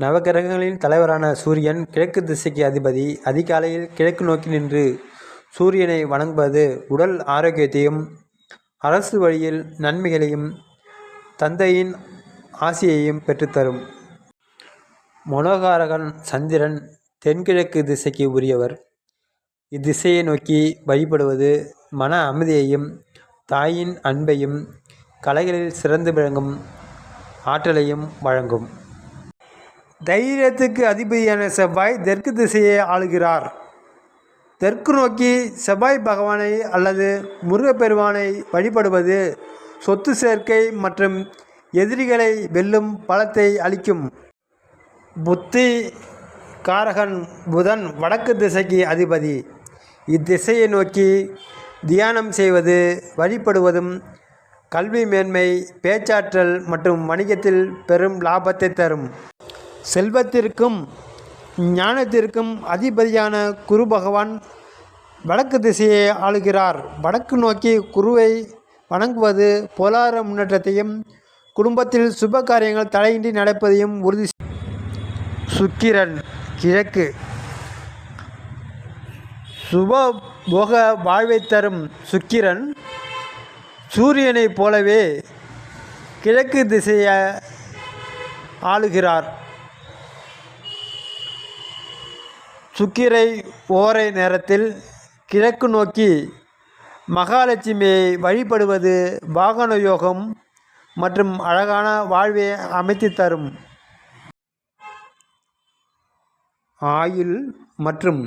நவகிரகங்களின் தலைவரான சூரியன் கிழக்கு திசைக்கு அதிபதி. அதிகாலையில் கிழக்கு நோக்கி நின்று சூரியனை வணங்குவது உடல் ஆரோக்கியத்தையும், அரசு வழியில் நன்மைகளையும், தந்தையின் ஆசியையும் பெற்றுத்தரும். மனோகாரகன் சந்திரன் தென்கிழக்கு திசைக்கு உரியவர். இத்திசையை நோக்கி வழிபடுவது மன அமைதியையும், தாயின் அன்பையும், கலைகளில் சிறந்து விளங்கும் ஆற்றலையும் வழங்கும். தைரியத்துக்கு அதிபதியான செவ்வாய் தெற்கு திசையை ஆளுகிறார். தெற்கு நோக்கி செவ்வாய் பகவானை அல்லது முருகப்பெருமானை வழிபடுவது சொத்து சேர்க்கை மற்றும் எதிரிகளை வெல்லும் பலத்தை அளிக்கும். புத்தி காரகன் புதன் வடக்கு திசைக்கு அதிபதி. இத்திசையை நோக்கி தியானம் செய்வது, வழிபடுவதும் கல்வி மேன்மை, பேச்சாற்றல் மற்றும் வணிகத்தில் பெரும் லாபத்தை தரும். செல்வத்திற்கும் ஞானத்திற்கும் அதிபதியான குரு பகவான் வடக்கு திசையை ஆளுகிறார். வடக்கு நோக்கி குருவை வணங்குவது பொருளாதார முன்னேற்றத்தையும், குடும்பத்தில் சுப காரியங்கள் தலையின்றி நடப்பதையும் உறுதி சுக்கிரன் கிழக்கு சுகபோக வாழ்வைத் தரும் சுக்கிரன், சூரியனைப் போலவே கிழக்கு திசையை ஆளுகிறார். சுக்கிரை ஓரை நேரத்தில் கிழக்கு நோக்கி மகாலட்சுமியை வழிபடுவது வாகன யோகம் மற்றும் அழகான வாழ்வை அமைத்து தரும். ஆயுள் மற்றும்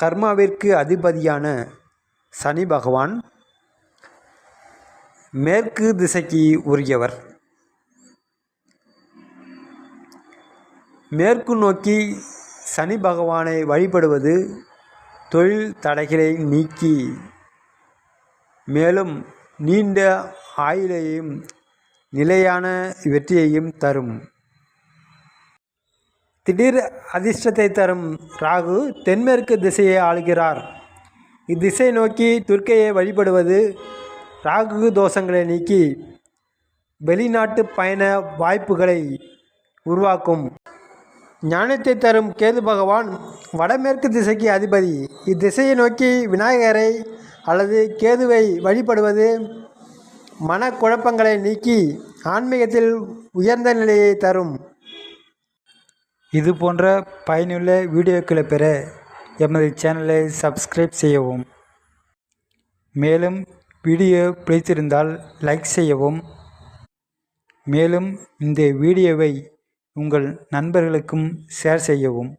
கர்மாவிற்கு அதிபதியான சனி பகவான் மேற்கு திசைக்கு உரியவர். மேற்கு நோக்கி சனி பகவானை வழிபடுவது தொழில் தடைகளை நீக்கி மேலும் நீண்ட ஆயுளையும், நிலையான வெற்றியையும் தரும். திடீர் அதிர்ஷ்டத்தை தரும் ராகு தென்மேற்கு திசையை ஆளுகிறார். இத்திசை நோக்கி துர்க்கையை வழிபடுவது ராகு தோஷங்களை நீக்கி வெளிநாட்டு பயண வாய்ப்புகளை உருவாக்கும். ஞானத்தை தரும் கேது பகவான் வடமேற்கு திசைக்கு அதிபதி. இத்திசையை நோக்கி விநாயகரை அல்லது கேதுவை வழிபடுவது மனக்குழப்பங்களை நீக்கி ஆன்மீகத்தில் உயர்ந்த நிலையை தரும். இது போன்ற பயனுள்ள வீடியோக்களை பெற எமது சேனலை சப்ஸ்கிரைப் செய்யவும். மேலும் வீடியோ பிடித்திருந்தால் லைக் செய்யவும். மேலும் இந்த வீடியோவை உங்கள் நண்பர்களுக்கும் ஷேர் செய்யவும்.